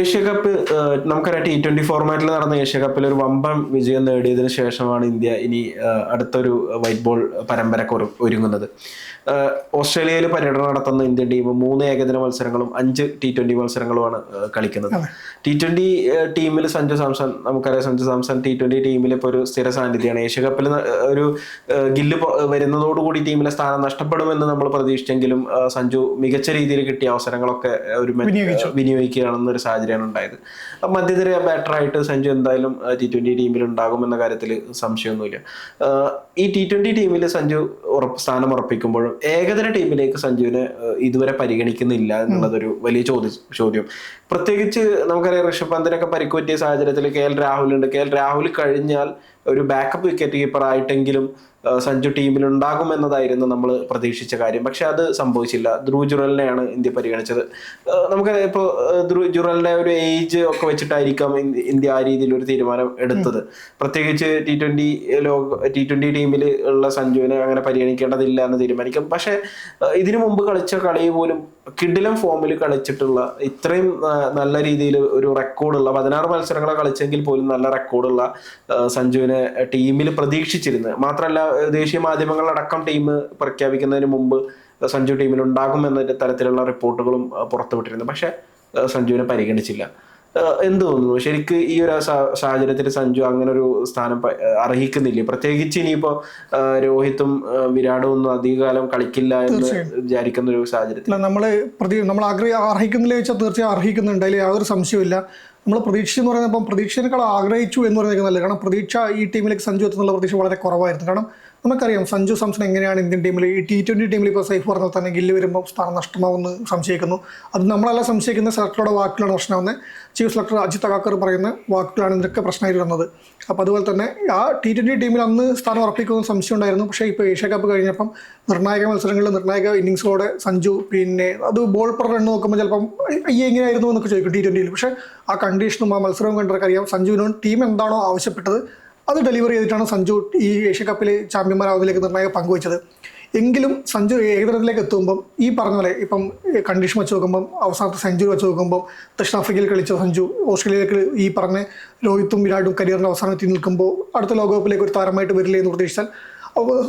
Asia cup നമുക്കറിയാം T twenty ഫോർമാറ്റിൽ നടന്ന ഏഷ്യ കപ്പിൽ ഒരു വമ്പൻ വിജയം നേടിയതിനു ശേഷമാണ് ഇന്ത്യ ഇനി അടുത്തൊരു വൈറ്റ് ബോൾ പരമ്പരക്ക് ഒരുങ്ങുന്നത്. ഓസ്ട്രേലിയയിൽ പര്യടനം നടത്തുന്ന ഇന്ത്യൻ ടീം മൂന്ന് ഏകദിന മത്സരങ്ങളും അഞ്ച് ടി ട്വന്റി മത്സരങ്ങളുമാണ് കളിക്കുന്നത്. ടി ട്വന്റി ടീമിൽ സഞ്ജു സാംസൺ നമുക്കറിയാം സഞ്ജു സാംസൺ ടി ട്വന്റി ടീമിൽ ഇപ്പോൾ ഒരു സ്ഥിര സാന്നിധ്യമാണ് ഏഷ്യ കപ്പിൽ ഒരു ഗില്ല് വരുന്നതോടുകൂടി ടീമിലെ സ്ഥാനം നഷ്ടപ്പെടുമെന്ന് നമ്മൾ പ്രതീക്ഷിച്ചെങ്കിലും സഞ്ജു മികച്ച രീതിയിൽ കിട്ടിയ അവസരങ്ങളൊക്കെ ഒരു വിനിയോഗിക്കുകയാണെന്നൊരു വിനിയോഗിക്കുകയാണെന്നൊരു സാഹചര്യമാണ് ഉണ്ടായത്. അപ്പം മധ്യനിര ബാറ്റർ ആയിട്ട് സഞ്ജു എന്തായാലും ടി ട്വന്റി ടീമിൽ ഉണ്ടാകുമെന്ന കാര്യത്തിൽ സംശയമൊന്നുമില്ല. ഈ ടി ട്വന്റി ടീമിൽ സഞ്ജു ഉറപ്പ് സ്ഥാനം ഉറപ്പിക്കുമ്പോഴും ഏകദിന ടീമിലേക്ക് സഞ്ജുവിനെ ഇതുവരെ പരിഗണിക്കുന്നില്ല എന്നുള്ളതൊരു വലിയ ചോദ്യം ചോദ്യം. പ്രത്യേകിച്ച് നമുക്കറിയാം ഋഷഭ് പന്തിനൊക്കെ പരിക്കുപറ്റിയ സാഹചര്യത്തിൽ കെ എൽ രാഹുൽ ഉണ്ട് കെ എൽ രാഹുൽ കഴിഞ്ഞാൽ ഒരു ബാക്കപ്പ് വിക്കറ്റ് കീപ്പർ ആയിട്ടെങ്കിലും സഞ്ജു ടീമിൽ ഉണ്ടാകുമെന്നതായിരുന്നു നമ്മൾ പ്രതീക്ഷിച്ച കാര്യം. പക്ഷെ അത് സംഭവിച്ചില്ല. ധ്രുവ് ജുറലിനെയാണ് ഇന്ത്യ പരിഗണിച്ചത്. നമുക്ക് നമുക്കറിയാം ഇപ്പോൾ ധ്രുവ് ജുറലിന്റെ ഒരു ഏജ് ഒക്കെ വെച്ചിട്ടായിരിക്കാം ഇന്ത്യ ആ രീതിയിൽ ഒരു തീരുമാനം എടുത്തത്. പ്രത്യേകിച്ച് ടി ട്വന്റി ലോക ടി ട്വന്റി ടീമിൽ ഉള്ള സഞ്ജുവിനെ അങ്ങനെ പരിഗണിക്കേണ്ടതില്ല എന്ന് തീരുമാനിക്കും. പക്ഷെ ഇതിനു മുമ്പ് കളിച്ച കളി പോലും കിഡിലം ഫോമിൽ കളിച്ചിട്ടുള്ള ഇത്രയും നല്ല രീതിയിൽ ഒരു റെക്കോർഡുള്ള പതിനാറ് മത്സരങ്ങളെ കളിച്ചെങ്കിൽ പോലും നല്ല റെക്കോർഡുള്ള സഞ്ജുവിനെ ടീമിൽ പ്രതീക്ഷിച്ചിരുന്നു. മാത്രമല്ല ദേശീയ മാധ്യമങ്ങളടക്കം ടീം പ്രഖ്യാപിക്കുന്നതിന് മുമ്പ് സഞ്ജു ടീമിൽ ഉണ്ടാകും എന്ന തരത്തിലുള്ള റിപ്പോർട്ടുകളും പുറത്തുവിട്ടിരുന്നു. പക്ഷെ സഞ്ജുവിനെ പരിഗണിച്ചില്ല. എന്ത് തോന്നുന്നു? ശരിക്ക് ഈ ഒരു സാഹചര്യത്തിൽ സഞ്ജു അങ്ങനെ ഒരു സ്ഥാനം അർഹിക്കുന്നില്ല? പ്രത്യേകിച്ച് ഇനിയിപ്പോ രോഹിത്തും വിരാടും ഒന്നും അധികകാലം കളിക്കില്ല എന്ന് വിചാരിക്കുന്ന ഒരു സാഹചര്യത്തിൽ. നമ്മൾ പ്രതി നമ്മൾ ആഗ്രഹം അർഹിക്കുന്നില്ല ചോദിച്ചാൽ തീർച്ചയായും അർഹിക്കുന്നുണ്ട്. അതിൽ യാതൊരു സംശയമില്ല നമ്മൾ പ്രതീക്ഷ എന്ന് പറയുന്നത് ഇപ്പം പ്രതീക്ഷയേക്കാൾ ആഗ്രഹിച്ചു എന്ന് പറയുന്നത് നല്ലത് കാരണം പ്രതീക്ഷ ഈ ടീമിലേക്ക് സഞ്ജു എത്തുന്നുള്ള പ്രതീക്ഷ വളരെ കുറവായിരുന്നു. കാരണം നമുക്കറിയാം സഞ്ജു സാംസൺ എങ്ങനെയാണ് ഇന്ത്യൻ ടീമിൽ ഈ ടി ട്വന്റി ടീമിൽ ഇപ്പോൾ സേഫ് പറഞ്ഞാൽ തന്നെ ഗില്ല് വരുമ്പോൾ സ്ഥാനം നഷ്ടമാവുമെന്ന് സംശയിക്കുന്നു. അത് നമ്മളെല്ലാം സംശയിക്കുന്ന സെലക്ടറുടെ വാക്കുകളാണ് പ്രശ്നമാവുന്നത്. ചീഫ് സെലക്ടർ അജിത് അഗാക്കർ പറയുന്ന വാക്കുകളാണ് ഇതിനൊക്കെ പ്രശ്നമായിട്ട് വരുന്നത്. അപ്പോൾ അതുപോലെ തന്നെ ആ ടി ട്വന്റി ടീമിൽ അന്ന് സ്ഥാനം ഉറപ്പിക്കുമെന്ന് സംശയം ഉണ്ടായിരുന്നു. പക്ഷേ ഇപ്പോൾ ഏഷ്യ കപ്പ് കഴിഞ്ഞപ്പം നിർണായക മത്സരങ്ങളിൽ നിർണായക ഇന്നിങ്സിലൂടെ സഞ്ജു പിന്നെ അത് ബോൾ പെർ റൺ നോക്കുമ്പോൾ ചിലപ്പം അയ്യ എങ്ങനെയായിരുന്നു എന്നൊക്കെ ചോദിക്കും ടി ട്വന്റിയിൽ പക്ഷേ ആ കണ്ടീഷനും ആ മത്സരവും കണ്ടൊക്കെ അറിയാം സഞ്ജുവിനോട് ടീം എന്താണോ ആവശ്യപ്പെട്ടത് അത് ഡെലിവറി ചെയ്തിട്ടാണ് സഞ്ജു ഈ ഏഷ്യ കപ്പിൽ ചാമ്പ്യന്മാരാവുന്നതിലേക്ക് നിർണായക പങ്കുവച്ചത് എങ്കിലും സഞ്ജു ഏകദിനത്തിലേക്ക് എത്തുമ്പം ഈ പറഞ്ഞ പോലെ ഇപ്പം കണ്ടീഷൻ വെച്ച് നോക്കുമ്പം അവസാനത്തെ സെഞ്ചുറി വെച്ച് നോക്കുമ്പോൾ ദക്ഷിണാഫ്രിക്കയിൽ കളിച്ച സഞ്ജു ഓസ്ട്രേലിയയിലേക്ക് ഈ പറഞ്ഞ രോഹിത്തും വിരാട്ടും കരിയറിന്റെ അവസാനത്തിൽ നിൽക്കുമ്പോൾ അടുത്ത ലോകകപ്പിലേക്ക് ഒരു താരമായിട്ട് വരില്ലേ എന്ന് പ്രതീക്ഷിച്ചാൽ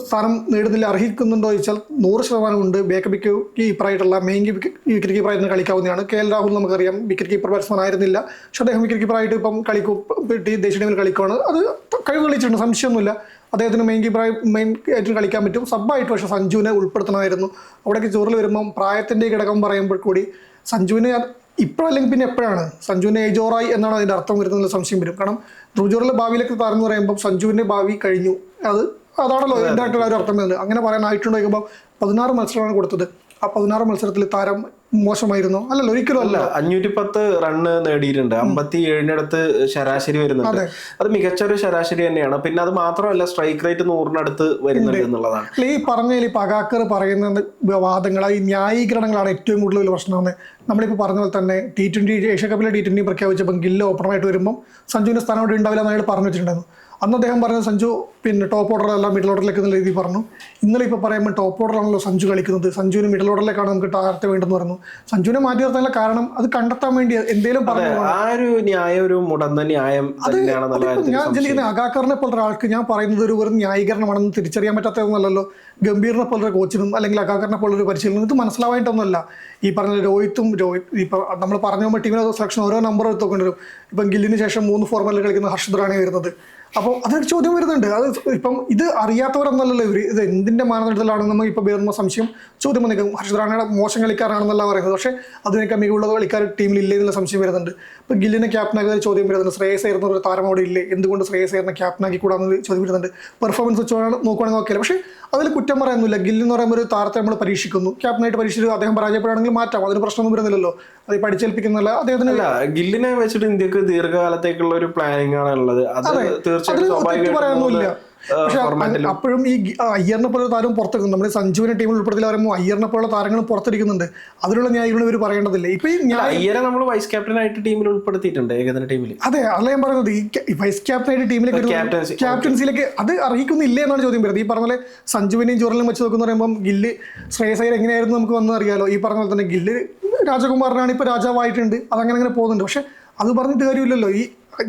സ്ഥാനം നേടുന്നില്ല അർഹിക്കുന്നുണ്ടോ ചോദിച്ചാൽ നൂറ് ശതമാനം ഉണ്ട്. ബേക്കപ്പിക്ക് കീപ്പറായിട്ടുള്ള മെയിൻ വിക്കറ്റ് കീപ്പറായിരുന്നു കളിക്കാവുന്നതാണ്. കെ എൽ രാഹുൽ നമുക്കറിയാം. വിക്കറ്റ് കീപ്പർ ബാറ്റ്സ്മാൻ ആയിരുന്നില്ല. പക്ഷെ അദ്ദേഹം വിക്കറ്റ് കീപ്പറായിട്ട് ഇപ്പം കളിക്കും. ദേശീയ ടീമിൽ കളിക്കുകയാണ് അത് കഴിവ് കളിച്ചിട്ടുണ്ട് സംശയമൊന്നുമില്ല. അദ്ദേഹത്തിന് മെയിൻ കീപ്പറായി മെയിൻ ആയിട്ട് കളിക്കാൻ പറ്റും. സബ്ബായിട്ട് പക്ഷേ സഞ്ജുവിനെ ഉൾപ്പെടുത്തണമായിരുന്നു. അവിടേക്ക് ചോറിൽ വരുമ്പം പ്രായത്തിന്റെ ഘടകം പറയുമ്പോൾ കൂടി സഞ്ജുവിനെ ഇപ്പോഴല്ലെങ്കിൽ പിന്നെ എപ്പോഴാണ്? സഞ്ജുവിനെ ഏജോറായി എന്നാണ് അതിന്റെ അർത്ഥം വരുന്നതിൽ സംശയം വരും. കാരണം ധ്രുജോറിലെ ഭാവിയിലേക്ക് താരെന്ന് പറയുമ്പോൾ സഞ്ജുവിന്റെ ഭാവി കഴിഞ്ഞു. അത് അതാണല്ലോ ഇൻഡയറക്റ്റ് ഒരു അർത്ഥം വരുന്നത്. അങ്ങനെ പറയാനായിട്ടുണ്ടോ ചോദിക്കുമ്പോൾ പതിനാറ് മത്സരമാണ് കൊടുത്തത്. ആ പതിനാറ് മത്സരത്തിൽ താരം മോശമായിരുന്നു. അല്ലല്ലോ ഒരിക്കലും അല്ല. അഞ്ഞൂറ്റി പത്ത് റണ്ണ് നേടിയിട്ടുണ്ട്. അമ്പത്തി ഏഴിനടുത്ത് ശരാശരി വരുന്നുണ്ട്. അത്. മികച്ച ഒരു ശരാശരി തന്നെയാണ്. പിന്നെ അത് മാത്രമല്ല സ്ട്രൈക്ക് റേറ്റ് നൂറിനടുത്ത് വരുന്നുണ്ട് എന്നുള്ളതാണ്. അല്ല, ഈ പറഞ്ഞതിൽ ഈ പകാക്കർ പറയുന്ന വാദങ്ങൾ ഈ ന്യായീകരണങ്ങളാണ് ഏറ്റവും കൂടുതൽ പ്രശ്നമെന്ന് നമ്മളിപ്പോൾ പറഞ്ഞ പോലെ തന്നെ ടി ട്വന്റി ഏഷ്യ കപ്പിലെ ടി ട്വന്റി പ്രഖ്യാപിച്ചപ്പോൾ ഗില്ല് ഓപ്പണറായിട്ട് വരുമ്പോൾ സഞ്ജുവിന്റെ സ്ഥാനം അവിടെ ഉണ്ടാവില്ല എന്ന് അയാൾ പറഞ്ഞു വെച്ചിട്ടുണ്ടായിരുന്നു അന്ന് അദ്ദേഹം പറഞ്ഞത് സഞ്ജു പിന്നെ ടോപ്പ് ഓർഡറല്ല മിഡിൽ ഓർഡറിലേക്ക് എന്നുള്ള രീതിയിൽ പറഞ്ഞു. ഇന്നലെ ഇപ്പോൾ പറയുമ്പോൾ ടോപ്പ് ഓർഡറാണല്ലോ സഞ്ജു കളിക്കുന്നത്. സഞ്ജുവിന് മിഡിൽ ഓർഡറിലേക്കാണ് നമുക്ക് താരത്തെ വേണ്ടെന്ന് പറഞ്ഞു. സഞ്ജുവിനെ മാറ്റി നിർത്താനുള്ള കാരണം അത് കണ്ടെത്താൻ വേണ്ടി എന്തെങ്കിലും പറഞ്ഞു ആ ഒരു ന്യായം ഒരു മുടന്ന ന്യായം അത് ഞാൻ ചിന്തിക്കുന്ന അഗാക്കറിനെ പോലത്തെ ഒരാൾക്ക് ഞാൻ പറയുന്നത് ഒരു വെറും ന്യായീകരണമാണെന്ന് തിരിച്ചറിയാൻ പറ്റാത്തതൊന്നല്ലല്ലോ ഗംഭീറിനെ പോലൊരു കോച്ചിനും അല്ലെങ്കിൽ അഗാക്കറിനെ ഒരു പരിശീലനം ഇത് മനസ്സിലാവായിട്ടൊന്നുമല്ല ഈ പറഞ്ഞ രോഹിത്തും രോഹിത് ഇപ്പൊ നമ്മൾ പറഞ്ഞു പോകുമ്പോൾ ടീമിനെ സെലക്ഷൻ ഓരോ നമ്പർ എടുത്തുകൊണ്ട് വരും. ഇപ്പം ഗില്ലിന് ശേഷം മൂന്ന് ഫോർമാറ്റിൽ കളിക്കുന്ന ഹർഷദ് റാണി വരുന്നത്. അപ്പോൾ അതൊരു ചോദ്യം വരുന്നുണ്ട്. അത് ഇപ്പം ഇത് അറിയാത്തവരെന്നല്ലല്ലോ ഇവർ ഇത് എന്തിന്റെ മാനദണ്ഡത്തിലാണ് നമ്മൾ ഇപ്പോൾ വരുന്ന സംശയം ചോദ്യം വന്നിരിക്കും ഹർഷദ് റാണയുടെ മോശം കളിക്കാരാണെന്നല്ല പറയുന്നത്. പക്ഷേ അതിനൊക്കെ മികവുള്ള കളിക്കാർ ടീമിൽ ഇല്ലേ എന്നുള്ള സംശയം വരുന്നുണ്ട്. ഇപ്പം ഗില്ലിനെ ക്യാപ്റ്റനാക്കി ചോദ്യം വരുന്നുണ്ട്. ശ്രേയസ് ആയിരുന്ന ഒരു താരം അവിടെ ഇല്ലേ? എന്തുകൊണ്ട് ശ്രേയസ് ആയിരുന്ന ക്യാപ്റ്റനാക്കി കൂടാന്ന് ചോദ്യം വരുന്നുണ്ട്. പെർഫോമൻസ് വെച്ചാണ് നോക്കുവാണെങ്കിൽ നോക്കിയാലും പക്ഷേ അതിൽ കുറ്റം പറയാനൊന്നുമില്ല ഗില്ല് എന്ന് പറയുമ്പോൾ ഒരു താരത്തെ നമ്മൾ പരീക്ഷിക്കുന്നു. ക്യാപ്റ്റനായിട്ട് പരീക്ഷിച്ചു അദ്ദേഹം പരാജയപ്പെടുകയാണെങ്കിൽ മാറ്റാം. അതിന് പ്രശ്നമൊന്നും വരുന്നില്ലല്ലോ. അത് പഠിച്ചേൽപ്പിക്കുന്നില്ല. അദ്ദേഹത്തിന് ഗില്ലിനെ വെച്ചിട്ട് ഇന്ത്യയ്ക്ക് ദീർഘകാലത്തേക്കുള്ള ഒരു പ്ലാനിങ് ആണ് ഉള്ളത്. അത് തീർച്ചയായിട്ടും പറയാനൊന്നുമില്ല. പക്ഷെ അപ്പോഴും ഈ അയ്യറിനെ പോലെ താരം പുറത്തേക്കും നമ്മുടെ സഞ്ജുവിനെ ടീമിൽ ഉൾപ്പെടുത്തി പറയുമ്പോൾ അയ്യറിനെ പോലെ താരങ്ങൾ പുറത്തിരിക്കുന്നുണ്ട്. അതിലുള്ള ന്യായങ്ങൾ ഇവർ പറയേണ്ടതില്ല. ഇപ്പൊ ഈ അയ്യരെ നമ്മൾ വൈസ് ക്യാപ്റ്റൻ ആയിട്ട് ടീമിൽ ഉൾപ്പെടുത്തിയിട്ടുണ്ട് ഏകദിന ടീമിൽ അതെ അതല്ല ഞാൻ പറയുന്നത് ഈ വൈസ് ക്യാപ്റ്റനായിട്ട് ടീമിലേക്ക് ക്യാപ്റ്റൻസിയിലേക്ക് അത് അർഹിക്കുന്നില്ല എന്നാണ് ചോദ്യം വരുന്നത്. ഈ പറഞ്ഞ പോലെ സഞ്ജുവിനെയും ജോറലിനും വെച്ച് നോക്കുന്ന പറയുമ്പോൾ ഗില്ല് ശ്രേയസ് അയ്യർ എങ്ങനെയായിരുന്നു നമുക്ക് വന്നു അറിയാലോ? ഈ പറഞ്ഞ പോലെ തന്നെ ഗില്ല് രാജകുമാറിനാണ് ഇപ്പോൾ രാജാവായിട്ടുണ്ട്. അതങ്ങനെ അങ്ങനെ പോകുന്നുണ്ട്. പക്ഷെ അത് പറഞ്ഞിട്ട് കാര്യമില്ലല്ലോ. ഈ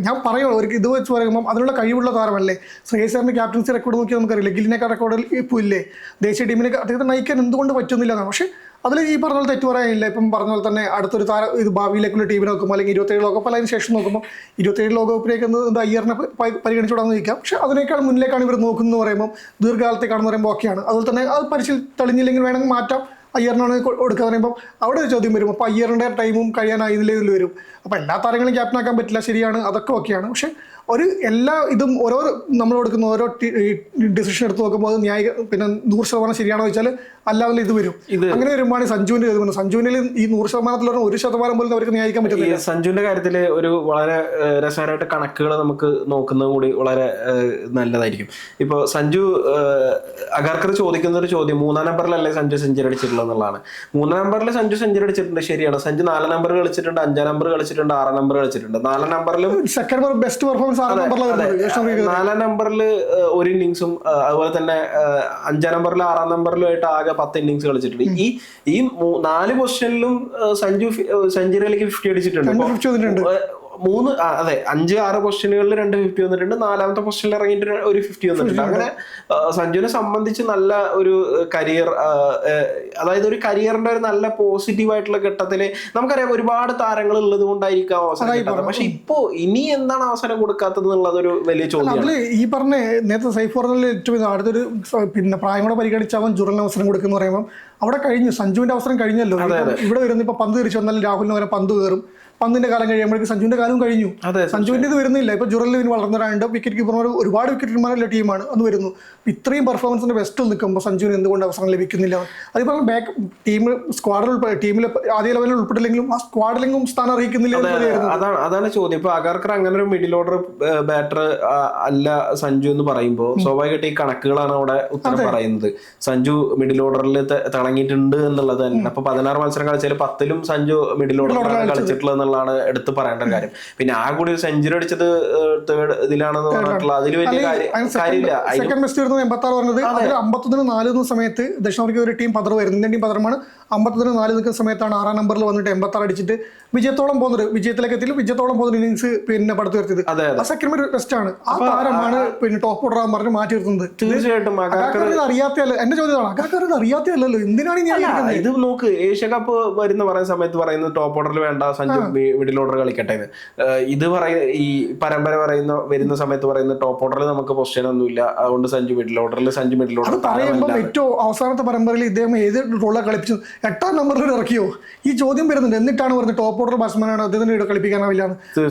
ഞാൻ പറയുള്ളൂ അവർക്ക് ഇത് വെച്ച് പറയുമ്പോൾ അതിനുള്ള കഴിവുള്ള താരമല്ലേ? ശ്രേയസാറിന്റെ ക്യാപ്റ്റൻസി റെക്കോർഡ് നോക്കിയാൽ നമുക്കറിയില്ല ഗില്ലിനേക്കാൾ റെക്കോർഡിൽ ഇപ്പോൾ ഇല്ലേ ദേശീയ ടീമിനെ അദ്ദേഹത്തെ നയിക്കാൻ എന്തുകൊണ്ട് പറ്റുന്നില്ല പക്ഷേ അതിൽ ഈ പറഞ്ഞ പോലെ തെറ്റ് പറയാനില്ല. ഇപ്പം പറഞ്ഞ പോലെ തന്നെ അടുത്തൊരു താര ഇത് ഭാവിയിലേക്കുള്ള ടീമിനെ നോക്കുമ്പോൾ അല്ലെങ്കിൽ ഇരുപത്തേഴ് ലോകകപ്പ് അല്ലെങ്കിൽ ശേഷം നോക്കുമ്പോൾ ഇരുപത്തേഴ് ലോകകപ്പിലേക്ക് എന്താ അയ്യറിനെ പരിഗണിച്ചുകൂടാന്ന് ചോദിക്കാം പക്ഷേ അതിനേക്കാൾ മുന്നിലേക്കാണ് ഇവർ നോക്കുന്നത് പറയുമ്പോൾ ദീർഘകാലത്തേക്കാണെന്ന് പറയുമ്പോൾ ഓക്കെയാണ് അതുപോലെ തന്നെ അത് പരിശീലി തെളിഞ്ഞില്ലെങ്കിൽ വേണമെങ്കിൽ മാറ്റാം. അയ്യറിനാണ് കൊടുക്കുക പറയുമ്പോൾ അവിടെ ഒരു ചോദ്യം വരും. അപ്പോൾ അയ്യറിന്റെ ടൈമും കഴിയാനായതിലേ ഇതിൽ വരും. അപ്പോൾ എല്ലാ താരങ്ങളും ക്യാപ്റ്റനാക്കാൻ പറ്റില്ല ശരിയാണ് അതൊക്കെ ഓക്കെയാണ് പക്ഷേ ഒരു എല്ലാ ഇതും ഓരോ നമ്മൾ കൊടുക്കുന്ന ഓരോ ഡിസിഷൻ എടുത്ത് നോക്കുമ്പോൾ അത് ന്യായ പിന്നെ നൂറ് ശതമാനം ശരിയാണോ ചോദിച്ചാൽ അല്ലാതെ ഇത് വരും. അങ്ങനെ വരുമ്പോഴാണ് സഞ്ജുവിന്റെ ഇത് വന്നത്. സഞ്ജുവിനിൽ ഈ നൂറ് ശതമാനത്തിൽ ഒരു ശതമാനം പോലും അവർക്ക് ന്യായിക്കാൻ പറ്റില്ല സഞ്ജുവിന്റെ കാര്യത്തിൽ ഒരു വളരെ രസകരമായിട്ട് കണക്കുകൾ നമുക്ക് നോക്കുന്നത് കൂടി വളരെ നല്ലതായിരിക്കും. ഇപ്പോൾ സഞ്ജു അഗാർക്കർ ചോദിക്കുന്ന ഒരു ചോദ്യം മൂന്നാം നമ്പറിലല്ലേ സഞ്ജു സെഞ്ചുറി അടിച്ചിട്ടുള്ളത് എന്നുള്ളതാണ്. മൂന്നാം നമ്പറിൽ സഞ്ജു സെഞ്ചുറി അടിച്ചിട്ടുണ്ട് ശരിയാണ്. സഞ്ജു നാലാം നമ്പർ കളിച്ചിട്ടുണ്ട് അഞ്ചാം നമ്പർ കളിച്ചിട്ടുണ്ട് ആറാം നമ്പർ കളിച്ചിട്ടുണ്ട്. നാലാം നമ്പറിലും സെക്കൻഡ് ബെസ്റ്റ് പെർഫോമൻസ് നാലാം നമ്പറിൽ ഒരു ഇന്നിങ്സും അതുപോലെ തന്നെ അഞ്ചാം നമ്പറിലും ആറാം നമ്പറിലും ആയിട്ട് ആകെ പത്ത് ഇന്നിങ്സ് കളിച്ചിട്ടുണ്ട്. ഈ ഈ നാല് പൊസിഷനിലും സഞ്ജു സെഞ്ചുറിയിലേക്ക് ഫിഫ്റ്റി അടിച്ചിട്ടുണ്ട്. മൂന്ന് അതെ അഞ്ച് ആറ് ക്വസ്റ്റ്യനുകളിൽ രണ്ട് ഫിഫ്റ്റി വന്നിട്ടുണ്ട്. നാലാമത്തെ ക്വസ്റ്റ്യനിൽ ഇറങ്ങിയിട്ട് ഒരു ഫിഫ്റ്റി വന്നിട്ടുണ്ട്. അങ്ങനെ സഞ്ജുവിനെ സംബന്ധിച്ച് നല്ല ഒരു കരിയർ അതായത് ഒരു കരിയറിന്റെ ഒരു നല്ല പോസിറ്റീവ് ആയിട്ടുള്ള ഘട്ടത്തിൽ നമുക്കറിയാം ഒരുപാട് താരങ്ങൾ ഉള്ളത് കൊണ്ടായിരിക്കാം അവസരം കിട്ടാത്തത്. പക്ഷെ ഇപ്പോ ഇനി എന്താണ് അവസരം കൊടുക്കാത്തത് എന്നുള്ളത് ഒരു വലിയ ചോദ്യം ഈ പറഞ്ഞ നേരത്തെ സൈഫ് പറഞ്ഞതിൽ ഏറ്റവും അടുത്തൊരു പിന്നെ പ്രായം കൂടെ പരിഗണിച്ച് അവൻ ജുറലിന് അവസരം കൊടുക്കുന്നു പറയുമ്പോൾ അവിടെ കഴിഞ്ഞു. സഞ്ജുവിന്റെ അവസരം കഴിഞ്ഞല്ലോ. ഇവിടെ വരുന്ന ഇപ്പൊ പന്ത് തിരിച്ചു വന്നാൽ രാഹുലിന് വരെ പന്ത് കയറും. പന്തിന്റെ കാലം കഴിയുമ്പോഴേക്ക് സഞ്ജുവിന്റെ കാലം കഴിഞ്ഞു. അതെ സഞ്ജുവിന്റെ ഇത് വരുന്നില്ല. ഇപ്പൊ ജുറലിൽ വളർന്ന വളർന്നവരാണ്ട് വിക്കറ്റ് കീപ്പർമാർ ഒരുപാട് വിക്കറ്റ് കീപ്പർമാരുള്ള ടീമാണ് അത് വരുന്നു. ഇത്രയും പെർഫോമൻസിന്റെ ബെസ്റ്റ് നിൽക്കുമ്പോൾ സഞ്ജുവിന് എന്തുകൊണ്ട് അവസരം ലഭിക്കുന്നില്ല? അത് പറഞ്ഞ ബാക്ക് ടീം സ്ക്വാഡിൽ ടീമിൽ ആദ്യ ലെവലിൽ ഉൾപ്പെട്ടില്ലെങ്കിലും ആ സ്ക്വാഡിലെങ്കിലും സ്ഥാനം അറിയിക്കുന്നില്ല. അതാണ് അതാണ് ചോദ്യം. ഇപ്പൊ അഗാർക്കർ അങ്ങനെ ഒരു മിഡിൽ ഓർഡർ ബാറ്റർ അല്ല സഞ്ജു എന്ന് പറയുമ്പോൾ സ്വാഭാവികമായിട്ട് ഈ കണക്കുകളാണ് അവിടെ ഉത്തരം പറയുന്നത്. സഞ്ജു മിഡിൽ ഓർഡറിൽ തിളങ്ങിയിട്ടുണ്ട് എന്നുള്ളത് തന്നെ. അപ്പൊ പതിനാറ് മത്സരം കളിച്ചാൽ പത്തിലും സഞ്ജു മിഡിൽ ഓർഡറിലാണ് കളിച്ചിട്ടുള്ളത് എന്നുള്ളതാണ് എടുത്ത് പറയേണ്ട കാര്യം. പിന്നെ ആ കൂടി ഒരു സെഞ്ചുറി അടിച്ചത് തേർഡ് ഇതിലാണെന്ന് പറഞ്ഞിട്ടുള്ള അതിൽ വലിയ കാര്യം കാര്യമില്ല. സെക്കൻഡ് ബെസ്റ്റ് വരുന്നത് എൺപത്തി ആറ് പറഞ്ഞത്. അമ്പത്തൊന്നിന് നാല് സമയത്ത് ദക്ഷിണാഫ്രിക്ക ഒരു ടീം പതർ വരുന്നു ഇന്ത്യൻ ടീം പതറമാണ്. അമ്പത്തൊന്നിന് നാല് നിൽക്കുന്ന സമയത്താണ് ആറാം നമ്പറിൽ വന്നിട്ട് എൺപത്താറ് അടിച്ചിട്ട് വിജയത്തോളം പോകുന്നത് വിജയത്തിലേക്ക് എത്തി വിജയത്തോളം പോകുന്ന ഇന്നിങ്സ് പിന്നെ പടുത്തു വരുത്തിയത് ആ സെക്കൻഡ് ടെസ്റ്റ് ആണ്. ആ താരമാണ് പിന്നെ ടോപ്പ് ഓർഡർ ആകാൻ പറഞ്ഞ് മാറ്റി നിർത്തുന്നത്. തീർച്ചയായിട്ടും അറിയാത്തല്ലോ എന്റെ ചോദ്യമാണ് അക്കാക്കാർ ഇത് അറിയാത്തല്ലോ എന്തിനാണ് ഈ ഇത് നോക്ക് ഏഷ്യ കപ്പ് വരുന്ന പറയുന്ന സമയത്ത് പറയുന്നത് ടോപ്പ് ഓർഡറിൽ വേണ്ട സഞ്ജു മിഡിൽ ഓർഡർ കളിക്കട്ടെ ഇത് പറയ ഈ പരമ്പര പറയുന്ന വരുന്ന സമയത്ത് പറയുന്ന ടോപ്പ് ഓർഡറിൽ നമുക്ക് പൊസിഷൻ ഒന്നുമില്ല. അതുകൊണ്ട് സഞ്ജു മിഡിൽ ഓർഡറിൽ സഞ്ജു മിഡിൽ ഓർഡർ പറയുമ്പോൾ ഏറ്റവും അവസാനത്തെ പരമ്പരയിൽ ഇദ്ദേഹം ഏത് റോളാണ് കളിപ്പിച്ചത് എട്ടാം നമ്പറിൽ ഇറക്കിയോ? ഈ ചോദ്യം വരുന്നുണ്ട്. എന്നിട്ടാണ് പറഞ്ഞത് ടോപ്പ് ഓർഡർ ബാറ്റ്സ്മാനാണ് അദ്ദേഹത്തിന് ഇവിടെ കളിപ്പിക്കാനാവില്ല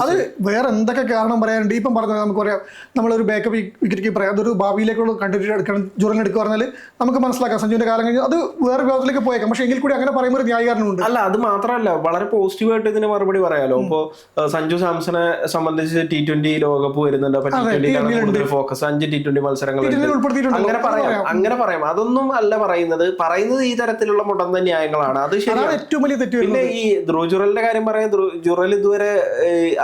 അത് വേറെ എന്തൊക്കെ കാരണം പറയാനുണ്ട്? ഇപ്പം പറഞ്ഞത് നമുക്ക് പറയാം. നമ്മളൊരു ബാക്കപ്പ് വിക്കറ്റ് കീപ്പർ അതൊരു ഭാവിയിലേക്കുള്ള കണ്ടിട്ട് എടുക്കണം ജുറൻ എടുക്കുക പറഞ്ഞാൽ നമുക്ക് മനസ്സിലാക്കാം. സഞ്ജുവിന്റെ കാലം കഴിഞ്ഞ് അത് വേറെ വിഭാഗത്തിലേക്ക് പോയേക്കാം. പക്ഷേ എങ്കിൽ കൂടി അങ്ങനെ പറയുമ്പോൾ ഒരു ന്യായീകരണമുണ്ട്. അല്ല അത് മാത്രമല്ല വളരെ പോസിറ്റീവായിട്ട് ഇതിന് മറുപടി പറയാലോ. ഇപ്പോ സഞ്ജു സാംസനെ സംബന്ധിച്ച് ടി ട്വന്റി ലോകകപ്പ് വരുന്നുണ്ട്. അപ്പൊ ടി ട്വന്റിയിലാണ് കൂടുതൽ ഫോക്കസ് അഞ്ച് ടി ട്വന്റി മത്സരങ്ങൾ അങ്ങനെ പറയാം അങ്ങനെ പറയാം. അതൊന്നും അല്ല പറയുന്നത്. പറയുന്നത് ഈ തരത്തിലുള്ള മുടന്ത ന്യായങ്ങളാണ് അത് ശരിയാണ്. ഏറ്റവും വലിയ തെറ്റ് പിന്നെ ഈ ധ്രുജുറലിന്റെ കാര്യം പറയാൻ ധ്രുവ് ജുറൽ ഇതുവരെ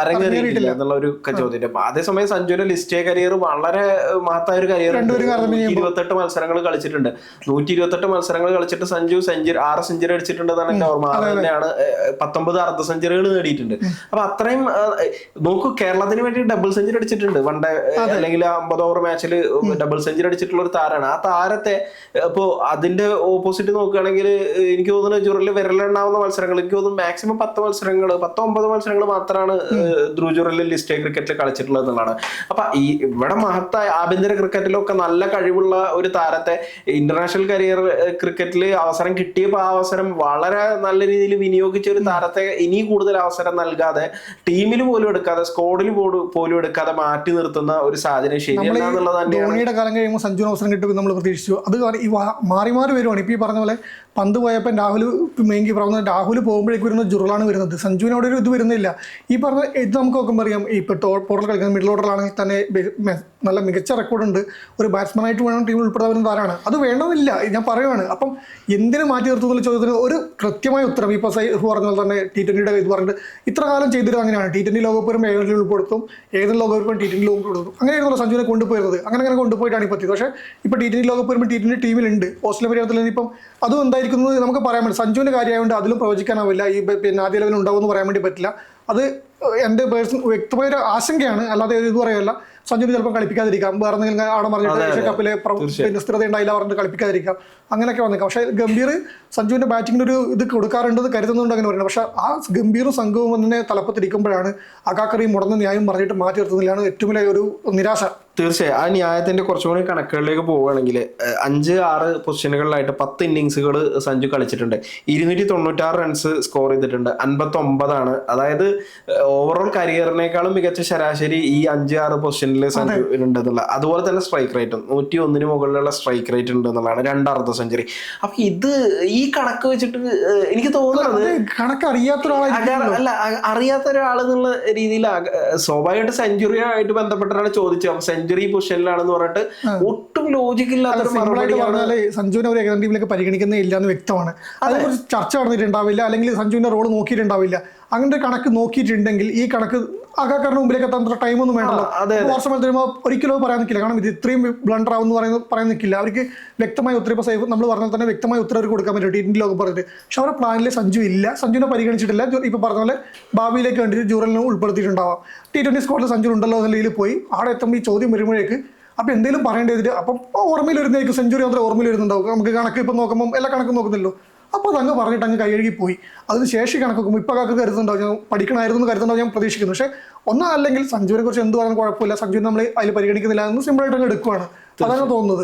അരങ്ങേറിയിട്ടില്ല എന്നുള്ള ഒരു ചോദ്യം. അതേസമയം സഞ്ജുവിന്റെ ലിസ്റ്റേ കരിയർ വളരെ മഹത്തായ ഒരു കരിയർ ഇരുപത്തെട്ട് മത്സരങ്ങൾ കളിച്ചിട്ടുണ്ട്. നൂറ്റി ഇരുപത്തെട്ട് മത്സരങ്ങൾ കളിച്ചിട്ട് സഞ്ജു സെഞ്ചുറി ആറ് സെഞ്ചുറി അടിച്ചിട്ടുണ്ടെന്നാണ് എന്റെ ഓർമ്മ. അത് തന്നെയാണ് പത്തൊമ്പത് അർദ്ധ സെഞ്ചുറികൾ നേടിയിട്ടുണ്ട്. അപ്പൊ അത്രയും നോക്കൂ കേരളത്തിന് വേണ്ടി ഡബിൾ സെഞ്ചുറി അടിച്ചിട്ടുണ്ട്. വൺ ഡേ അല്ലെങ്കിൽ അമ്പത് ഓവർ മാച്ചിൽ ഡബിൾ സെഞ്ചുറി അടിച്ചിട്ടുള്ള ഒരു താരമാണ്. ആ താരത്തെ ഇപ്പോ അതിന്റെ ഓപ്പോസിറ്റ് നോക്കുകയാണെങ്കിൽ എനിക്ക് തോന്നുന്നു ജുറലിൽ വിരലുണ്ടാവുന്ന മത്സരങ്ങൾ. എനിക്ക് തോന്നുന്നു മാക്സിമം പത്ത് മത്സരങ്ങൾ പത്തോ ഒമ്പത് മത്സരങ്ങൾ മാത്രമാണ് ധ്രുവ് ജുറലിൽ ലിസ്റ്റേ ക്രിക്കറ്റിൽ കളിച്ചിട്ടുള്ളത് എന്നുള്ളതാണ്. അപ്പൊ ഈ ഇവിടെ മഹത്തായ ആഭ്യന്തര ക്രിക്കറ്റിലൊക്കെ നല്ല കഴിവുള്ള ഒരു താരത്തെ ഇന്റർനാഷണൽ കരിയർ ക്രിക്കറ്റിൽ അവസരം കിട്ടിയപ്പോൾ ആ അവസരം വളരെ നല്ല രീതിയിൽ വിനിയോഗിച്ച ഒരു താരത്തെ ഇനി കൂടുതൽ അവസരം നൽകാതെ ടീമിൽ പോലും എടുക്കാതെ സ്ക്വാഡിൽ പോലും എടുക്കാതെ മാറ്റി നിർത്തുന്ന ഒരു സാഹചര്യം ശരിയല്ല എന്നുള്ളത് തന്നെയാണ്. ധോണിയുടെ കാലം കഴിയുമ്പോൾ സഞ്ജുവിന് അവസരം കിട്ടും നമ്മൾ പ്രതീക്ഷിച്ചു. അത് ഈ മാറി മാറി വരുവാണ്. ഇപ്പൊ ഈ പറഞ്ഞ പോലെ പന്ത് പോയപ്പോൾ രാഹുൽ മെയിൻകി പറയുന്നത് രാഹുൽ പോകുമ്പോഴേക്ക് വരുന്ന ജുറലാണ് വരുന്നത്. സഞ്ജുവിന് അവിടെ ഒരു ഇത് വരുന്നില്ല. ഈ പറഞ്ഞ ഇത് നമുക്ക് നോക്കുമ്പോൾ അറിയാം. ഇപ്പോൾ ടോപ്പ് ഓർഡർ കളിക്കുന്ന മിഡിൽ ഓർഡറിലാണെങ്കിൽ തന്നെ നല്ല മികച്ച റെക്കോർഡുണ്ട് ഒരു ബാറ്റ്സ്മാനായിട്ട് വേണം ടീമിൽ ഉൾപ്പെടാൻ വരുന്ന താരമാണ് അത് വേണമെന്നില്ല ഞാൻ പറയുവാണ്. അപ്പം എന്തിനു മാറ്റി നിർത്തുന്ന ചോദ്യത്തിന് ഒരു കൃത്യമായ ഉത്തരം ഇപ്പോൾ സൈ പറഞ്ഞ തന്നെ ടി ട്വന്റിയുടെ ഇത് പറഞ്ഞിട്ട് ഇത്ര കാലം ചെയ്തിട്ട് അങ്ങനെയാണ്. ടി ട്വന്റി ലോകകപ്പ് വരുമ്പോൾ ഉൾപ്പെടുത്തും. ഏതെങ്കിലും ലോകകപ്പ് ടി ട്വന്റി ലോകകപ്പ് കൊടുക്കും അങ്ങനെയായിരുന്നു സഞ്ജുവിനെ കൊണ്ടുപോയിരുന്നത്. അങ്ങനെ അങ്ങനെ കൊണ്ടുപോയിട്ടാണ് ഇപ്പോൾ പക്ഷേ ഇപ്പോൾ ടി ട്വന്റി ലോകകപ്പ് വരുമ്പോൾ ടി ട്വന്റി ടീമിലുണ്ട് ഓസ്ട്രേലിയ പര്യടനത്തിൽ ഇപ്പം അതും എന്തായിരിക്കും ഉണ്ടായിരിക്കുന്നത് നമുക്ക് പറയാൻ പറ്റും സഞ്ജുവിന്റെ കാര്യമായതുകൊണ്ട് അതിലും പ്രവചിക്കാനാവില്ല. ഈ പിന്നെ ആദ്യ ലെവലിൽ ഉണ്ടാവുമെന്ന് പറയാൻ വേണ്ടി പറ്റില്ല. അത് എന്റെ പേഴ്സൺ വ്യക്തമായ ഒരു ആശങ്കയാണ്. അല്ലാതെ ഇത് പറയല്ല. സഞ്ജുവിന് ചിലപ്പോൾ കളിപ്പിക്കാതിരിക്കാം. വേറെ എന്തെങ്കിലും അവിടെ പറഞ്ഞിട്ട് ഏഷ്യ കപ്പിലെ പിന്നെ സ്ഥിരത ഉണ്ടായില്ല പറഞ്ഞിട്ട് കളിപ്പിക്കാതിരിക്കാം. അങ്ങനെയൊക്കെ വന്നേക്കാം. പക്ഷേ ഗംഭീർ സഞ്ജുവിന്റെ ബാറ്റിങ്ങിന് ഒരു ഇത് കൊടുക്കാറുണ്ടെന്ന് കരുതുന്നുണ്ട് അങ്ങനെ പറയുന്നത്. പക്ഷേ ആ ഗംഭീറും സംഘവും തന്നെ തലപ്പത്തിരിക്കുമ്പോഴാണ് അകാക്കറി മുടന്ന ന്യായം പറഞ്ഞിട്ട് മാറ്റി നിർത്തുന്നതിലാണ് ഏറ്റവും വലിയ ഒരു നിരാശ. തീർച്ചയായും. ആ ന്യായത്തിന്റെ കുറച്ചും കൂടി കണക്കുകളിലേക്ക് പോവുകയാണെങ്കിൽ അഞ്ച് ആറ് പൊസിഷനുകളിലായിട്ട് പത്ത് ഇന്നിങ്സുകൾ സഞ്ജു കളിച്ചിട്ടുണ്ട്. ഇരുന്നൂറ്റി തൊണ്ണൂറ്റാറ് റൺസ് സ്കോർ ചെയ്തിട്ടുണ്ട്. അൻപത്തി ഒമ്പതാണ് അതായത് ഓവറോൾ കരിയറിനേക്കാളും മികച്ച ശരാശരി ഈ അഞ്ച് ആറ് പൊസിഷനിൽ സഞ്ജു ഉണ്ടെന്നുള്ള അതുപോലെ തന്നെ സ്ട്രൈക്ക് റേറ്റും നൂറ്റി ഒന്നിന് മുകളിലുള്ള സ്ട്രൈക്ക് റേറ്റ് ഉണ്ട് എന്നുള്ളതാണ് രണ്ട് അർദ്ധ സെഞ്ചുറി അപ്പൊ ഇത് ഈ കണക്ക് വെച്ചിട്ട് എനിക്ക് തോന്നുന്നത് കണക്ക് അറിയാത്ത അല്ല അറിയാത്ത ഒരാൾ എന്നുള്ള രീതിയിൽ സ്വാഭാവികമായിട്ട് സെഞ്ചുറി ആയിട്ട് ബന്ധപ്പെട്ട ഒരാൾ ചോദിച്ചു സെഞ്ചുറി പൊസിഷനിലാണെന്ന് പറഞ്ഞിട്ട് ഒട്ടും ലോജിക്ക് ഇല്ലാത്ത സഞ്ജുവിനെ ഒരു ഏകദിന ടീമിലേക്ക് പരിഗണിക്കുന്നേ ഇല്ല എന്ന് വ്യക്തമാണ്. അതിനെക്കുറിച്ച് ചർച്ച നടന്നിട്ടുണ്ടാവില്ല അല്ലെങ്കിൽ സഞ്ജുവിന്റെ റോൾ നോക്കിയിട്ടുണ്ടാവില്ല. അങ്ങനെ ഒരു കണക്ക് നോക്കിയിട്ടുണ്ടെങ്കിൽ ഈ കണക്ക് ആകാക്കാരുടെ മുമ്പിലേക്ക് എത്താൻ അത്ര ടൈമൊന്നും വേണ്ടല്ലോ. അതെ, വർഷം വരുമ്പോൾ ഒരിക്കലും അത് പറയാൻ നിൽക്കില്ല കാരണം ഇത് ഇത്രയും ബ്ലണ്ടർ ആവും എന്ന് പറയുന്നത് പറയാൻ നിൽക്കില്ല അവർക്ക് വ്യക്തമായ ഉത്തരം ഇപ്പോൾ സേഫ് നമ്മൾ പറഞ്ഞാൽ തന്നെ വ്യക്തമായ ഉത്തരം അവർക്ക് കൊടുക്കാൻ പറ്റും ഇന്ത്യൻ ലോകം പറഞ്ഞിട്ട്. പക്ഷെ അവരുടെ പ്ലാനിൽ സഞ്ജു ഇല്ല. സഞ്ജുവിനെ പരിഗണിച്ചിട്ടില്ല. ഇപ്പോൾ ഇപ്പൊ പറഞ്ഞ പോലെ ഭാവിയിലേക്ക് വേണ്ടിയിട്ട് ജൂറലിനെ ഉൾപ്പെടുത്തിയിട്ടുണ്ടാവാം. ടി ട്വന്റി സ്കോഡിൽ സഞ്ജു ഉണ്ടല്ലോ എന്ന രീതിയിൽ പോയി. അവിടെ എത്തുമ്പോൾ ഈ ചോദ്യം വരുമ്പോഴേക്ക് അപ്പം എന്തെങ്കിലും പറയേണ്ടത് അപ്പോൾ ഓർമ്മയിൽ വരുന്നതായിരിക്കും. സെഞ്ചുറി അത്ര ഓർമ്മയിൽ വരുന്നുണ്ടാവും. നമുക്ക് കണക്ക് ഇപ്പം നോക്കുമ്പോൾ എല്ലാ കണക്കും നോക്കുന്നില്ലോ അപ്പോൾ അതങ്ങ് പറഞ്ഞിട്ട് അങ്ങ് കൈയഴുകി പോയി. അതിന് ശേഷി കണക്ക് നോക്കുമ്പോൾ ഇപ്പം കാക്ക് കരുതുന്നുണ്ടാവും ഞാൻ പഠിക്കണമായിരുന്നു എന്ന് കരുതുന്നുണ്ടാവും ഞാൻ പ്രതീക്ഷിക്കുന്നു. പക്ഷേ ഒന്നാ അല്ലെങ്കിൽ സഞ്ജുവിനെ കുറിച്ച് എന്ത് പറയാൻ കുഴപ്പമില്ല. സഞ്ജുവിനെ നമ്മൾ അതിൽ പരിഗണിക്കുന്നില്ല. എന്ന് സിമ്പിളായിട്ട് അങ്ങ് എടുക്കുവാണ്. അതാണ് തോന്നുന്നത്.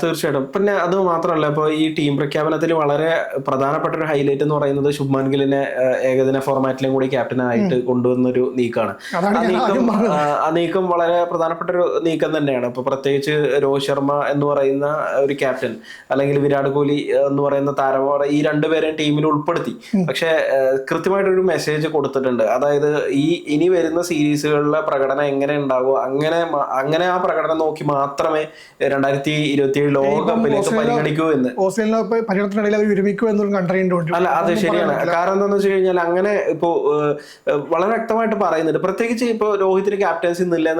തീർച്ചയായിട്ടും. പിന്നെ അത് മാത്രമല്ല ഇപ്പോൾ ഈ ടീം പ്രഖ്യാപനത്തിൽ വളരെ പ്രധാനപ്പെട്ട ഒരു ഹൈലൈറ്റ് എന്ന് പറയുന്നത് ശുഭ്മാൻ ഗിലിനെ ഏകദിന ഫോർമാറ്റിലും കൂടി ക്യാപ്റ്റനായിട്ട് കൊണ്ടുവന്ന ഒരു നീക്കമാണ് ആ നീക്കം ആ, ആ നീക്കം വളരെ പ്രധാനപ്പെട്ട ഒരു നീക്കം തന്നെയാണ്. ഇപ്പൊ പ്രത്യേകിച്ച് രോഹിത് ശർമ്മ എന്ന് പറയുന്ന ഒരു ക്യാപ്റ്റൻ അല്ലെങ്കിൽ വിരാട് കോഹ്ലി എന്ന് പറയുന്ന താരമാണ് ഈ രണ്ടുപേരെയും ടീമിൽ ഉൾപ്പെടുത്തി. പക്ഷെ കൃത്യമായിട്ടൊരു മെസ്സേജ് കൊടുത്തിട്ടുണ്ട്. അതായത് ഈ ഇനി വരുന്ന സീരീസുകളിലെ പ്രകടനം എങ്ങനെ ഉണ്ടാകുമോ അങ്ങനെ അങ്ങനെ ആ പ്രകടനം നോക്കി മാത്രമേ രണ്ടായിരത്തി ഇരുപത്തി ഏഴ് ലോകകപ്പിലേക്ക് കപ്പിലേക്ക് പരിഗണിക്കൂ എന്ന്. അവർ എന്നൊരു അല്ല അത് ശരിയാണ്. കാരണം എന്താണെന്ന് വെച്ച് കഴിഞ്ഞാൽ അങ്ങനെ ഇപ്പോ വളരെ വ്യക്തമായിട്ട് പറയുന്നുണ്ട്. പ്രത്യേകിച്ച് ഇപ്പോ രോഹിത്തിന് ക്യാപ്റ്റൻസി നില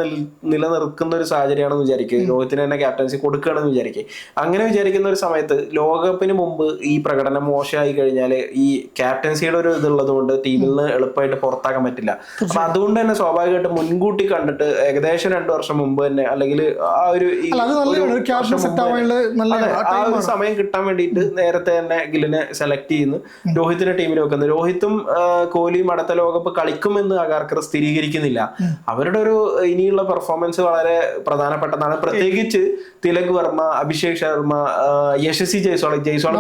നിലനിർക്കുന്ന ഒരു സാഹചര്യമാണെന്ന് വിചാരിക്കുക. രോഹിത്തിന് തന്നെ ക്യാപ്റ്റൻസി കൊടുക്കുകയാണെന്ന് വിചാരിക്കുക. അങ്ങനെ വിചാരിക്കുന്ന ഒരു സമയത്ത് ലോകകപ്പിന് മുമ്പ് ഈ പ്രകടനം മോശമായി കഴിഞ്ഞാൽ ഈ ക്യാപ്റ്റൻസിയുടെ ഒരു ഇതുള്ളത് കൊണ്ട് ടീമിൽ നിന്ന് എളുപ്പമായിട്ട് പുറത്താക്കാൻ പറ്റില്ല. അപ്പൊ അതുകൊണ്ട് തന്നെ സ്വാഭാവികമായിട്ട് മുൻകൂട്ടി കണ്ടിട്ട് ഏകദേശം രണ്ടു വർഷം മുമ്പ് തന്നെ അല്ലെങ്കിൽ ആ ഒരു ആ ഒരു സമയം കിട്ടാൻ വേണ്ടിയിട്ട് നേരത്തെ തന്നെ ഗില്ലിനെ സെലക്ട് ചെയ്യുന്നു. രോഹിത്തിന്റെ ടീമിൽ വെക്കുന്നു. രോഹിത്തും കോഹ്ലിയും അടുത്ത ലോകകപ്പ് കളിക്കുമെന്ന് അഗാർക്കർ സ്ഥിരീകരിക്കുന്നില്ല. അവരുടെ ഒരു ഇനിയുള്ള പെർഫോമൻസ് വളരെ പ്രധാനപ്പെട്ടതാണ്. പ്രത്യേകിച്ച് തിലക് വർമ്മ അഭിഷേക് ശർമ്മ യശസ്വി ജയ്സ്വാൾ. ജയ്സ്വാൾ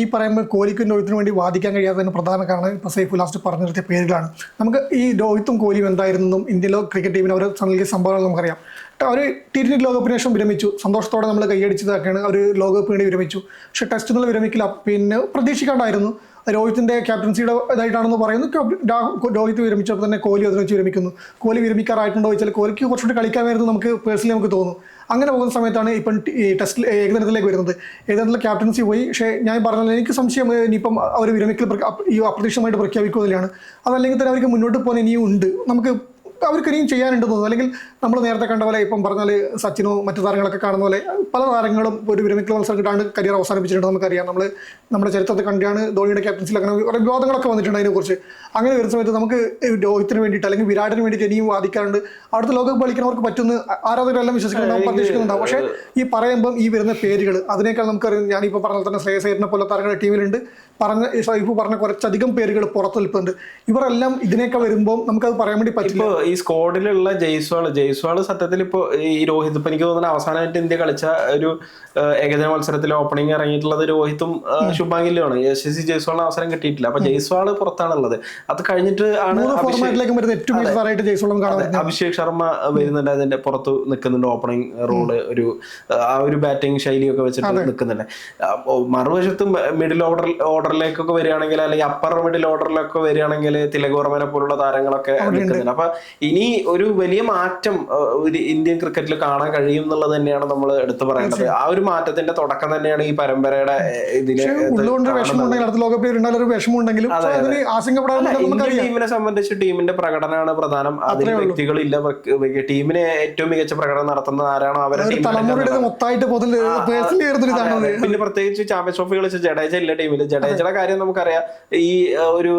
ഈ പറയുമ്പോൾ കോഹ്ലിക്കും രോഹിത്തിനും വേണ്ടി വാദിക്കാൻ കഴിയാത്തതിന് പ്രധാന കാരണം ഇപ്പൊ സൈഫു ലാസ്റ്റ് പറഞ്ഞു നിർത്തിയ പേരുകളാണ്. നമുക്ക് ഈ രോഹിത്തും കോഹ്ലിയും എന്തായിരുന്നെന്നും ഇന്ത്യയിലെ ക്രിക്കറ്റ് ടീമിന് അവർ നൽകിയ സംഭവങ്ങൾ നമുക്കറിയാം. അവർ ടി ലോകകപ്പിന് ശേഷം വിരമിച്ചു. സന്തോഷത്തോടെ നമ്മൾ കൈയടിച്ചതൊക്കെയാണ് അവർ ലോകകപ്പ് വേണ്ടി വിരമിച്ചു. പക്ഷെ ടെസ്റ്റുകൾ വിരമിക്കില്ല പിന്നെ പ്രതീക്ഷിക്കാണ്ടായിരുന്നു. രോഹിത്തിന്റെ ക്യാപ്റ്റൻസിയുടെ ഇതായിട്ടാണെന്ന് പറയുന്നു. രോഹിത് വിരമിച്ചപ്പോൾ തന്നെ കോഹ്ലി അതിനെ വെച്ച് വിരമിക്കുന്നു. കോഹ്ലി വിരമിക്കാറായിട്ടുണ്ടോ വെച്ചാൽ കോഹ്ലിക്ക് കുറച്ചുകൂടി കളിക്കാമായിരുന്നു നമുക്ക് പേഴ്സണലി നമുക്ക് തോന്നും അങ്ങനെ പോകുന്ന സമയത്താണ് ഇപ്പം ഈ ടെസ്റ്റ് ഏകദിനത്തിലേക്ക് വരുന്നത്. ഏകദിനത്തിലെ ക്യാപ്റ്റൻസി പോയി. പക്ഷേ ഞാൻ പറഞ്ഞാൽ എനിക്ക് സംശയം ഇനിയിപ്പം അവർ വിരമിക്കൽ ഈ അപ്രതീക്ഷിതമായിട്ട് പ്രഖ്യാപിക്കുന്നതിലാണ് അതല്ലെങ്കിൽ തന്നെ അവർക്ക് മുന്നോട്ട് പോകാൻ ഇനിയും ഉണ്ട്. നമുക്ക് അവർക്ക് ഇനിയും ചെയ്യാനുണ്ടെന്ന് തോന്നുന്നു. അല്ലെങ്കിൽ നമ്മൾ നേരത്തെ കണ്ട പോലെ ഇപ്പം പറഞ്ഞാൽ സച്ചിനോ മറ്റു താരങ്ങളൊക്കെ കാണുന്ന പോലെ പല താരങ്ങളും ഒരു വിരമിക്കൽ മത്സരം കിട്ടാണ്ട് കരിയർ അവസാനിപ്പിച്ചിട്ടുണ്ട് നമുക്കറിയാം. നമ്മൾ നമ്മുടെ ചരിത്രത്തെ കണ്ടാണ് ധോണിയുടെ ക്യാപ്റ്റൻസിൽ അങ്ങനെ കുറേ വിവാദങ്ങളൊക്കെ വന്നിട്ടുണ്ട് അതിനെക്കുറിച്ച്. അങ്ങനെ വരുന്ന സമയത്ത് നമുക്ക് രോഹിത്തിന് വേണ്ടിയിട്ട് അല്ലെങ്കിൽ വിരാടിന് വേണ്ടിയിട്ട് ഇനിയും വാദിക്കാറുണ്ട്. അടുത്ത ലോകകപ്പ് കളിക്കുന്നവർക്ക് പറ്റുന്ന ആരാധകരെല്ലാം വിശ്വസിക്കുന്നുണ്ടാവും പ്രതീക്ഷിക്കുന്നുണ്ടാവും. പക്ഷേ ഈ പറയുമ്പം ഈ വരുന്ന പേരുകൾ അതിനേക്കാൾ നമുക്കറിയാം ഞാനിപ്പോൾ പറഞ്ഞാൽ തന്നെ ശ്രേയസേരനെ പോലെ താരങ്ങളുടെ ടീമിലുണ്ട്. പറഞ്ഞ സൈഫ് പറഞ്ഞ കുറച്ചധികം പേരുകൾ പുറത്തു നിൽപ്പുണ്ട്. ഇവരെല്ലാം ഇതിനേക്കാൾ വരുമ്പോൾ നമുക്കത് പറയാൻ വേണ്ടി പറ്റില്ല. ഈ സ്ക്വാഡിലുള്ള ജയ്സ്വാൾ ജയ്സ്വാൾ സത്യത്തിൽ ഇപ്പൊ ഈ രോഹിത്. ഇപ്പൊ എനിക്ക് തോന്നുന്നു അവസാനമായിട്ട് ഇന്ത്യ കളിച്ച ഒരു ഏകദിന മത്സരത്തിൽ ഓപ്പണിംഗ് ഇറങ്ങിയിട്ടുള്ളത് രോഹിത്തും ശുഭാങ്കിലുമാണ് യശസ്വി ജയ്സ്വാളിന് അവസരം കിട്ടിയിട്ടില്ല. അപ്പൊ ജയ്സ്വാൾ പുറത്താണുള്ളത്. അത് കഴിഞ്ഞിട്ട് ആണ് അഭിഷേക് ശർമ്മ വരുന്നുണ്ട് അതിന്റെ പുറത്ത് നിൽക്കുന്നുണ്ട്. ഓപ്പണിംഗ് റോൾ ഒരു ആ ഒരു ബാറ്റിംഗ് ശൈലിയൊക്കെ വെച്ചിട്ട് നിൽക്കുന്നുണ്ട്. മറുവശത്തും മിഡിൽ ഓർഡർ ഓർഡറിലേക്കൊക്കെ വരികയാണെങ്കിൽ അല്ലെങ്കിൽ അപ്പർ മിഡിൽ ഓർഡറിലൊക്കെ വരികയാണെങ്കിൽ തിലകോർമനെ പോലുള്ള താരങ്ങളൊക്കെ നിൽക്കുന്നുണ്ട്. അപ്പൊ ഇനി ഒരു വലിയ മാറ്റം ഒരു ഇന്ത്യൻ ക്രിക്കറ്റിൽ കാണാൻ കഴിയും എന്നുള്ളത് തന്നെയാണ് നമ്മൾ എടുത്തു പറയേണ്ടത്. ആ ഒരു മാറ്റത്തിന്റെ തുടക്കം തന്നെയാണ് ഈ പരമ്പരയുടെ ഇതിന് ഉള്ളുകൊണ്ട് അടുത്ത ടീമിനെ സംബന്ധിച്ച് ടീമിന്റെ പ്രകടനമാണ് പ്രധാനം. അതിൽ വ്യക്തികളില്ല ടീമിന് ഏറ്റവും മികച്ച പ്രകടനം നടത്തുന്നത് ആരാണോ അവരെ ഒരു തലമുറയുടെ മൊത്തമായിട്ട് പൊതുവിൽ പേഴ്സണലി പിന്നെ പ്രത്യേകിച്ച് ചാമ്പ്യൻസ് ട്രോഫി കളിച്ച ജഡേജ ഇല്ല ടീമിൽ ജഡേജയുടെ കാര്യം നമുക്കറിയാം. ഈ ഒരു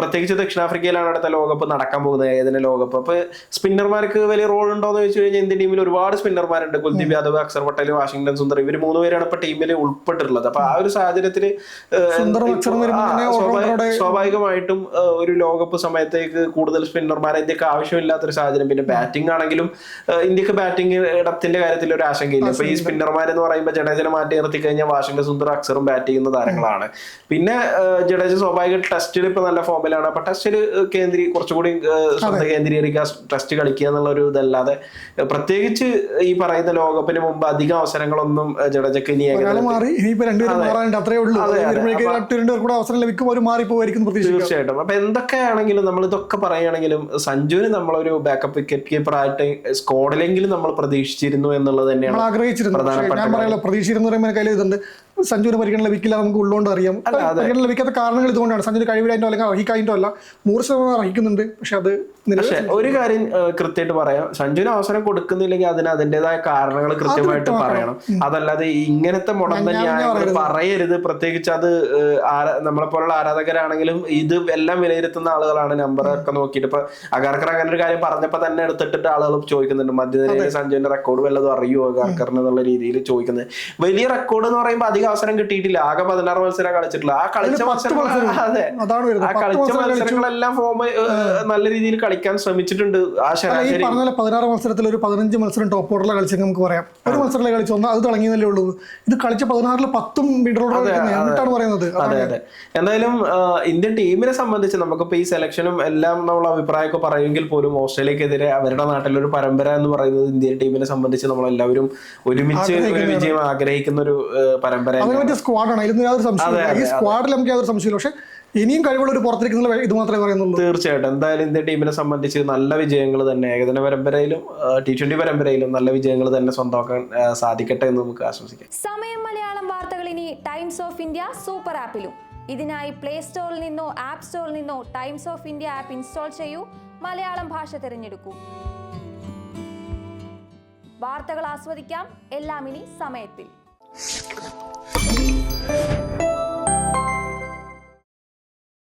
പ്രത്യേകിച്ച് ദക്ഷിണാഫ്രിക്കയിലാണ് അടുത്ത ലോകകപ്പ് നടക്കാൻ പോകുന്നത്. ഏതിന്റെ ലോകകപ്പ്? അപ്പൊ സ്പിന്നർമാർക്ക് വലിയ റോൾ ഉണ്ടോ എന്ന് ചോദിച്ചു കഴിഞ്ഞാൽ ഇന്ത്യൻ ടീമിൽ ഒരുപാട് സ്പിന്നർമാരുണ്ട്. കുൽദീപ് യാദവ് അക്സർ പട്ടേൽ വാഷിംഗ്ടൺ സുന്ദർ ഇവർ മൂന്ന് പേരാണ് ഇപ്പൊ ടീമിൽ ഉൾപ്പെട്ടിട്ടുള്ളത്. അപ്പൊ ആ ഒരു സാഹചര്യത്തിൽ സ്വാഭാവികമായിട്ടും ഒരു ലോകകപ്പ് സമയത്തേക്ക് കൂടുതൽ സ്പിന്നർമാരെ ഇന്ത്യയ്ക്ക് ആവശ്യമില്ലാത്തൊരു സാഹചര്യം. പിന്നെ ബാറ്റിംഗ് ആണെങ്കിലും ഇന്ത്യയ്ക്ക് ബാറ്റിംഗ് ഇടത്തിന്റെ കാര്യത്തിൽ ഒരു ആശങ്കയില്ല. ഇപ്പൊ ഈ സ്പിന്നർമാരെന്ന് പറയുമ്പോൾ ജഡേജനെ മാറ്റി നിർത്തി കഴിഞ്ഞാൽ വാഷിംഗ്ടൺ സുന്ദർ അക്സറും ബാറ്റ് ചെയ്യുന്ന താരങ്ങളാണ്. പിന്നെ ജഡേജ സ്വാഭാവിക ടെസ്റ്റിൽ ഇപ്പൊ നല്ല ഫോമിലാണ് അപ്പൊ ടെസ്റ്റിൽ കേന്ദ്രീ കുറച്ചുകൂടി ശ്രദ്ധ കേന്ദ്രീകരിക്കുക ടെസ്റ്റ് കളിക്കുക എന്നുള്ള ഒരു ഇതല്ലാതെ പ്രത്യേകിച്ച് ഈ പറയുന്ന ലോകകപ്പിന് മുമ്പ് അധികം അവസരങ്ങളൊന്നും ജഡജക്ക് ഇനി തീർച്ചയായിട്ടും. അപ്പൊ എന്തൊക്കെയാണെങ്കിലും നമ്മൾ ഇതൊക്കെ പറയുകയാണെങ്കിലും സഞ്ജുവിന് നമ്മളൊരു ബാക്കപ്പ് വിക്കറ്റ് കീപ്പർ ആയിട്ട് സ്കോഡിലെങ്കിലും നമ്മൾ പ്രതീക്ഷിച്ചിരുന്നു എന്നുള്ളത് തന്നെയാണ് നമ്മൾ ആഗ്രഹിച്ചിരുന്നു. പ്രധാനപ്പെട്ട ഞാൻ പറയാലോ പ്രതീക്ഷ എന്ന് പറയുമ്പോൾ കയ്യിൽ ഇതുണ്ട്. സഞ്ജുവിന് പരിഗണന ലഭിക്കില്ല നമുക്ക് ഉള്ളതുകൊണ്ട് അറിയാം. പരിഗണന ലഭിക്കാത്ത കാരണങ്ങൾ ഇതുകൊണ്ടാണ്. സഞ്ജുവിന് കഴിവിലായിട്ടോ അല്ലെങ്കിൽ അർഹിക്കായിട്ടോ അല്ല. നൂറ് ശതമാനം അർഹിക്കുന്നുണ്ട്. പക്ഷെ അത് പക്ഷെ ഒരു കാര്യം കൃത്യമായിട്ട് പറയാം. സഞ്ജുവിന് അവസരം കൊടുക്കുന്നില്ലെങ്കിൽ അതിന് അതിന്റേതായ കാരണങ്ങൾ കൃത്യമായിട്ട് പറയണം. അതല്ലാതെ ഇങ്ങനത്തെ മുടന്ത ന്യായങ്ങൾ പറയരുത്. പ്രത്യേകിച്ച് അത് നമ്മളെ പോലുള്ള ആരാധകരാണെങ്കിലും ഇത് എല്ലാം വിലയിരുത്തുന്ന ആളുകളാണ് നമ്പർ ഒക്കെ നോക്കിയിട്ട്. ഇപ്പൊ അഗാർക്കർ അങ്ങനെ ഒരു കാര്യം പറഞ്ഞപ്പോ തന്നെ എടുത്തിട്ട് ആളുകൾ ചോദിക്കുന്നുണ്ട്. മധ്യനിരയിൽ സഞ്ജുവിന്റെ റെക്കോർഡ് വല്ലതും അറിയുമോ അഗാർക്കറിന് എന്നുള്ള രീതിയിൽ ചോദിക്കുന്നത്. വലിയ റെക്കോർഡ് എന്ന് പറയുമ്പോൾ അധികം അവസരം കിട്ടിയിട്ടില്ല. ആകെ പതിനാറ് മത്സരം കളിച്ചിട്ടുള്ള ആ കളിച്ച മത്സരങ്ങൾ അതെ. ആ കളിച്ച മത്സരങ്ങളെല്ലാം ഫോം നല്ല രീതിയിൽ കളിക്കാൻ ശ്രമിച്ചിട്ടുണ്ട് ആ ശരാശരി. പതിനാറ് മത്സരത്തിൽ ഒരു പതിനഞ്ച് മത്സരം ടോപ്പ് ഓർഡറിൽ കളിച്ചെങ്കിൽ നമുക്ക് പറയാം. ഒരു മത്സരത്തിലെ കളിച്ചു ഒന്ന് അത് തുടങ്ങിയതല്ലേ ഉള്ളൂ. ഇത് കളിച്ച പതിനാറിൽ പത്തും മിഡിൽ എന്നിട്ടാണ് പറയുന്നത്. അതെ അതെ. എന്തായാലും ഇന്ത്യൻ ടീമിനെ സംബന്ധിച്ച് നമുക്കിപ്പോ ഈ സെലക്ഷനും എല്ലാം നമ്മൾ അഭിപ്രായമൊക്കെ പറയുമെങ്കിൽ പോലും ഓസ്ട്രേലിയക്കെതിരെ അവരുടെ നാട്ടിലൊരു പരമ്പര എന്ന് പറയുന്നത് ഇന്ത്യൻ ടീമിനെ സംബന്ധിച്ച് നമ്മൾ എല്ലാവരും ഒരുമിച്ച് ഒരു വിജയം ആഗ്രഹിക്കുന്ന ഒരു പരമ്പര അതിന് പറ്റിയ സ്ക്വാഡാണ് അതിലൊന്നും യാതൊരു സംശയമില്ല ഈ സ്ക്വാഡിൽ നമുക്ക് യാതൊരു സംശയമില്ല പക്ഷേ ഇനിയും കഴിവുള്ള ഒരു പുറത്തിരിക്കുന്ന ഇത് മാത്രമേ പറയുന്നുള്ളൂ. തീർച്ചയായിട്ടും. എന്തായാലും ഇന്ത്യൻ ടീമിനെ സംബന്ധിച്ച് നല്ല വിജയങ്ങൾ തന്നെ ഏകദിന പരമ്പരയിലും ടി ട്വന്റി പരമ്പരയിലും നല്ല വിജയങ്ങൾ തന്നെ സ്വന്തമാക്കാൻ സാധിക്കട്ടെ എന്ന് നമുക്ക് ആശംസിക്കാം. സമയം മലയാളം വാർത്തകൾ ഇനി ടൈംസ് ഓഫ് ഇന്ത്യ സൂപ്പർ ആപ്പിലും ഇതിനായി പ്ലേ സ്റ്റോറിൽ നിന്നോ ആപ്പ് സ്റ്റോറിൽ നിന്നോ Times of India app install ചെയ്യൂ. മലയാളം ഭാഷ തിരഞ്ഞെടുക്കൂ. വാർത്തകൾ ആസ്വദിക്കാം. എല്ലാം ഇനി സമയത്തിൽ. you